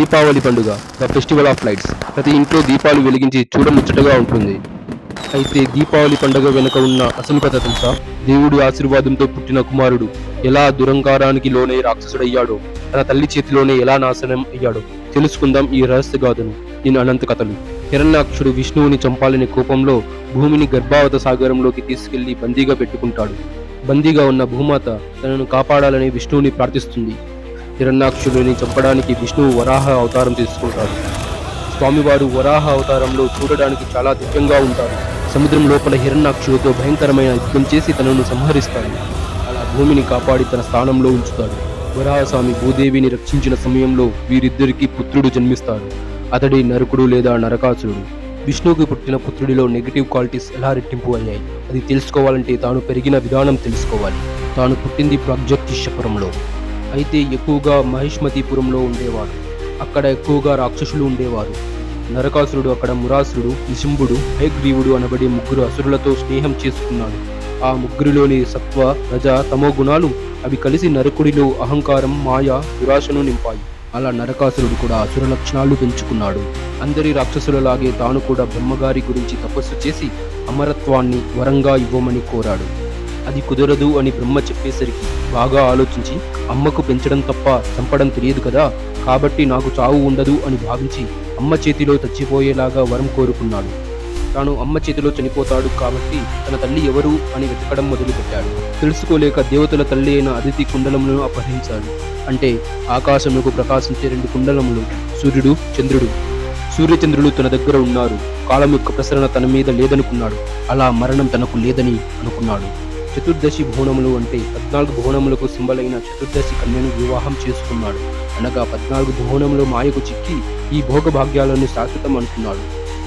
దీపావళి పండుగ the festival of lights. ప్రతి ఇంట్లో దీపాలు వెలిగించి చూడముచ్చటగా ఉంటుంది. అయితే దీపావళి పండుగ వెనుక ఉన్న అసలు కథ తెలుసా? దేవుడి ఆశీర్వాదంతో పుట్టిన కుమారుడు ఎలా దురంకారానికి లోనే రాక్షసుడయ్యాడో తన తల్లి చేతిలోనే ఎలా నాశనం అయ్యాడో తెలుసుకుందాం ఈ రహస్య గాథను. నేను అనంత కథలు. హిరణ్యాక్షుడు విష్ణువుని చంపాలనే కోపంలో భూమిని గర్భావత సాగరంలోకి తీసుకెళ్ళి బందీగా పెట్టుకుంటాడు. బందీగా ఉన్న భూమాత తనను కాపాడాలని విష్ణువుని ప్రార్థిస్తుంది. హిరణ్యాక్షుడిని చంపడానికి విష్ణువు వరాహ అవతారం తీసుకుంటాడు. స్వామివారు వరాహ అవతారంలో చూడడానికి చాలా దివ్యంగా ఉంటారు. సముద్రం లోపల హిరణ్యాక్షుడితో భయంకరమైన యుద్ధం చేసి తనను సంహరిస్తాడు. అలా భూమిని కాపాడి తన స్థానంలో ఉంచుతాడు. వరాహస్వామి భూదేవిని రక్షించిన సమయంలో వీరిద్దరికీ పుత్రుడు జన్మిస్తాడు. అతడి నరకుడు లేదా నరకాసురుడు. విష్ణువుకి పుట్టిన పుత్రుడిలో నెగిటివ్ క్వాలిటీస్ ఎలా రెట్టింపు అయ్యాయి? అది తెలుసుకోవాలంటే తాను పెరిగిన విధానం తెలుసుకోవాలి. తాను పుట్టింది ప్రాగ్జ్యోతిష్యపురంలో అయితే ఎక్కువగా మహిష్మతిపురంలో ఉండేవాడు. అక్కడ ఎక్కువగా రాక్షసులు ఉండేవారు. నరకాసురుడు అక్కడ మురాసురుడు నిశుంభుడు హయగ్రీవుడు అనబడే ముగ్గురు అసురులతో స్నేహం చేసుకున్నాడు. ఆ ముగ్గురిలోని సత్వ రజ తమో గుణాలు అవి కలిసి నరకుడిలో అహంకారం మాయ దురాశను నింపాయి. అలా నరకాసురుడు కూడా అసుర లక్షణాలు పెంచుకున్నాడు. అందరి రాక్షసులలాగే తాను కూడా బ్రహ్మగారి గురించి తపస్సు చేసి అమరత్వాన్ని వరంగా ఇవ్వమని కోరాడు. అది కుదరదు అని బ్రహ్మ చెప్పేసరికి బాగా ఆలోచించి అమ్మకు పెంచడం తప్ప చంపడం తెలియదు కదా కాబట్టి నాకు చావు ఉండదు అని భావించి అమ్మ చేతిలో చచ్చిపోయేలాగా వరం కోరుకున్నాడు. తాను అమ్మ చేతిలో చనిపోతాడు కాబట్టి తన తల్లి ఎవరు అని వెతకడం మొదలుపెట్టాడు. తెలుసుకోలేక దేవతల తల్లి అయిన అదితి కుండలములను అపహరించాడు. అంటే ఆకాశములకు ప్రకాశించే రెండు కుండలములు సూర్యుడు చంద్రుడు. సూర్యచంద్రులు తన దగ్గర ఉన్నారు. కాలం యొక్క ప్రసరణ తన మీద లేదనుకున్నాడు. అలా మరణం తనకు లేదని అనుకున్నాడు. చతుర్దశి భువనములు అంటే పద్నాలుగు భువనములకు సింబల్ అయిన చతుర్దశి కన్యను వివాహం చేసుకున్నాడు. అనగా పద్నాలుగు భువనములు మాయకు చిక్కి ఈ భోగభాగ్యాలను శాశ్వతం అనుకున్నాడు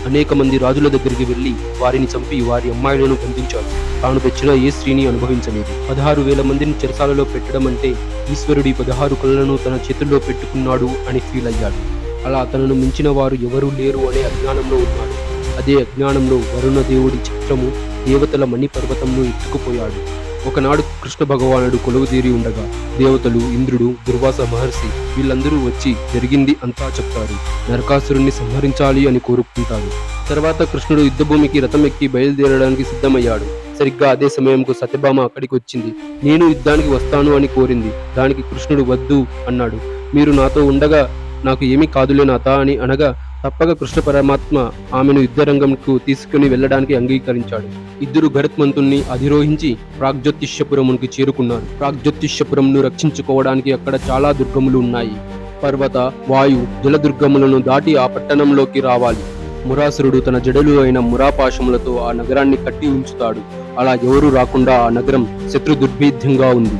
అనేక మంది రాజుల దగ్గరికి వెళ్ళి వారిని చంపి వారి అమ్మాయిలను బంధించాడు. తాను తెచ్చిన ఏ స్త్రీని అనుభవించలేదు. పదహారు వేల మందిని చెరసాలలో పెట్టడం అంటే ఈశ్వరుడి పదహారు కళ్ళను తన చేతుల్లో పెట్టుకున్నాడు అని ఫీల్ అయ్యాడు. అలా తనను మించిన వారు ఎవరూ లేరు అనే అజ్ఞానంలో ఉన్నాడు. అదే అజ్ఞానంలో వరుణ దేవుడి చిత్రము దేవతల మణి పర్వతంను ఎత్తుకుపోయాడు. ఒకనాడు కృష్ణ భగవానుడు కొలువుదీరి ఉండగా దేవతలు ఇంద్రుడు దుర్వాస మహర్షి వీళ్ళందరూ వచ్చి జరిగింది అంతా చెప్తారు. నరకాసురుణ్ణి సంహరించాలి అని కోరుకుంటారు. తర్వాత కృష్ణుడు యుద్ధభూమికి రథం ఎక్కి బయలుదేరడానికి సిద్ధమయ్యాడు. సరిగ్గా అదే సమయంకు సత్యభామ అక్కడికి వచ్చింది. నేను యుద్ధానికి వస్తాను అని కోరింది. దానికి కృష్ణుడు వద్దు అన్నాడు. మీరు నాతో ఉండగా నాకు ఏమీ కాదులే నాత అని అనగా తప్పక కృష్ణ పరమాత్మ ఆమెను యుద్ధరంగంకు తీసుకుని వెళ్ళడానికి అంగీకరించాడు. ఇద్దరు భరత్మంతుణ్ణి అధిరోహించి ప్రాగ్జ్యోతిష్యపురమునికి చేరుకున్నారు. ప్రాగ్జ్యోతిష్యపురంను రక్షించుకోవడానికి అక్కడ చాలా దుర్గములు ఉన్నాయి. పర్వత వాయు జలదుర్గములను దాటి ఆ పట్టణంలోకి రావాలి. మురాసురుడు తన జడలు అయిన మురాపాశములతో ఆ నగరాన్ని కట్టి ఉంచుతాడు. అలా ఎవరూ రాకుండా ఆ నగరం శత్రు దుర్భేద్యంగా ఉంది.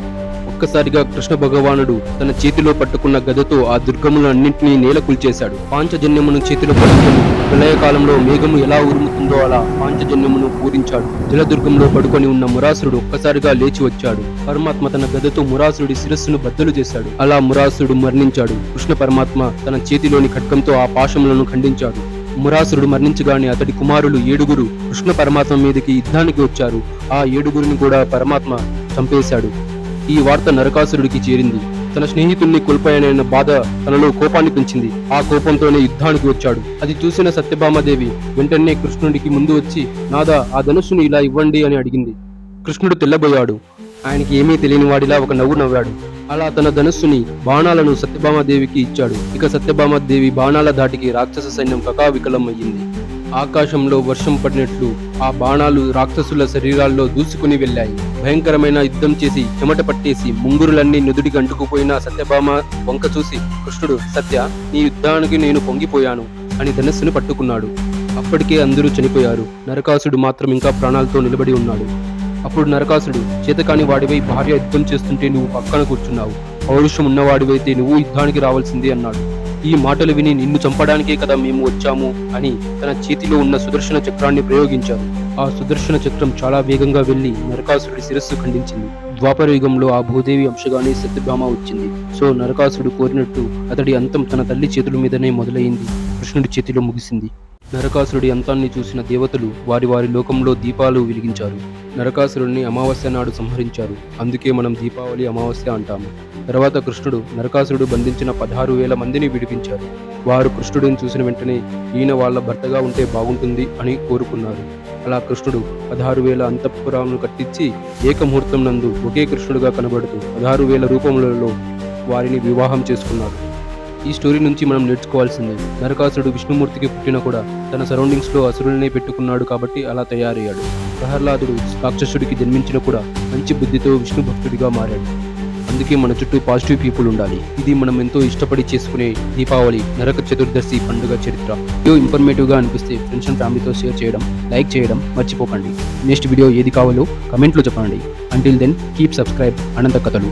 ఒక్కసారిగా కృష్ణ భగవానుడు తన చేతిలో పట్టుకున్న గదతో ఆ దుర్గములన్నింటినీ నేలకూల్చేశాడు పాంచజన్యమును చేతిలో పట్టుకుని ప్రళయకాలంలో మేఘము ఎలా ఉరుముతుందో అలా పాంచజన్యమును పూరించాడు. జలదుర్గంలో పడుకొని ఉన్న మురాసురుడు ఒక్కసారిగా లేచి వచ్చాడు. పరమాత్మ తన గదతో మురాసురుడి శిరస్సును బద్దలు చేశాడు. అలా మురాసురుడు మరణించాడు. కృష్ణ పరమాత్మ తన చేతిలోని ఖడ్గంతో ఆ పాశములను ఖండించాడు. మురాసురుడు మరణించగానే అతడి కుమారులు ఏడుగురు కృష్ణ పరమాత్మ మీదకి యుద్ధానికి వచ్చారు. ఆ ఏడుగురిని కూడా పరమాత్మ చంపేశాడు. ఈ వార్త నరకాసురుడికి చేరింది. తన స్నేహితుల్ని కోల్పోయానన్న బాధ తనలో కోపాన్ని పెంచింది. ఆ కోపంతోనే యుద్ధానికి వచ్చాడు. అది చూసిన సత్యభామాదేవి వెంటనే కృష్ణుడికి ముందు వచ్చి నాదా ఆ ధనుస్సును ఇలా ఇవ్వండి అని అడిగింది. కృష్ణుడు తెల్లబోయాడు. ఆయనకి ఏమీ తెలియని వాడిలా ఒక నవ్వు నవ్వాడు. అలా తన ధనుస్సుని బాణాలను సత్యభామాదేవికి ఇచ్చాడు. ఇక సత్యభామాదేవి బాణాల దాటికి రాక్షస సైన్యం కకావికలం అయ్యింది. ఆకాశంలో వర్షం పడినట్లు ఆ బాణాలు రాక్షసుల శరీరాల్లో దూసుకుని వెళ్ళాయి. భయంకరమైన యుద్ధం చేసి చెమట పట్టేసి ముంగురులన్నీ నుదుడికి అంటుకుపోయిన సత్యభామ వంక చూసి కృష్ణుడు సత్య నీ యుద్ధానికి నేను పొంగిపోయాను అని ధనస్సును పట్టుకున్నాడు. అప్పటికే అందరూ చనిపోయారు. నరకాసుడు మాత్రం ఇంకా ప్రాణాలతో నిలబడి ఉన్నాడు. అప్పుడు నరకాసుడు చేతకాని వాడివై భార్య యుద్ధం చేస్తుంటే నువ్వు పక్కన కూర్చున్నావు. పౌరుషం ఉన్నవాడివైతే నువ్వు యుద్ధానికి రావాల్సిందే అన్నాడు. ఈ మాటలు విని నిన్ను చంపడానికే కదా మేము వచ్చాము అని తన చేతిలో ఉన్న సుదర్శన చక్రాన్ని ప్రయోగించారు ఆ సుదర్శన చక్రం చాలా వేగంగా వెళ్ళి నరకాసురుడి శిరస్సు ఖండించింది. ద్వాపర యుగంలో ఆ భూదేవి అంశగానే సత్యభామ వచ్చింది. సో నరకాసుడు కోరినట్టు అతడి అంతం తన తల్లి చేతుల మీదనే మొదలైంది. కృష్ణుడి చేతిలో ముగిసింది. నరకాసురుడి అంతాన్ని చూసిన దేవతలు వారి వారి లోకంలో దీపాలు వెలిగించారు. నరకాసురుడిని అమావాస్య నాడు సంహరించారు. అందుకే మనం దీపావళి అమావాస్య అంటాము. తర్వాత కృష్ణుడు నరకాసురుడు బంధించిన పదహారు వేల మందిని విడిపించారు. వారు కృష్ణుడిని చూసిన వెంటనే ఈయన వాళ్ళ భర్తగా ఉంటే బాగుంటుంది అని కోరుకున్నారు. అలా కృష్ణుడు పదహారు వేల అంతఃపురాలను కట్టించి ఏకముహూర్తం నందు ఒకే కృష్ణుడుగా కనబడుతూ పదహారు వేల రూపములలో వారిని వివాహం చేసుకున్నారు ఈ స్టోరీ నుంచి మనం నేర్చుకోవాల్సింది. నరకాసురుడు విష్ణుమూర్తికి పుట్టిన కూడా తన సరౌండింగ్స్లో అసురుల్నే పెట్టుకున్నాడు కాబట్టి అలా తయారయ్యాడు. ప్రహ్లాదుడు రాక్షసుడికి జన్మించిన కూడా మంచి బుద్ధితో విష్ణు భక్తుడిగా మారాడు. అందుకే మన చుట్టూ పాజిటివ్ పీపుల్ ఉండాలి. ఇది మనం ఎంతో ఇష్టపడి చేసుకునే దీపావళి నరక చతుర్దశి పండుగ చరిత్ర. వీడియో ఇన్ఫర్మేటివ్గా అనిపిస్తే ఫ్రెండ్స్ అండ్ ఫ్యామిలీతో షేర్ చేయడం లైక్ చేయడం మర్చిపోకండి. నెక్స్ట్ వీడియో ఏది కావాలో కమెంట్లో చెప్పండి. Until then keep subscribe Anantha Kathalu.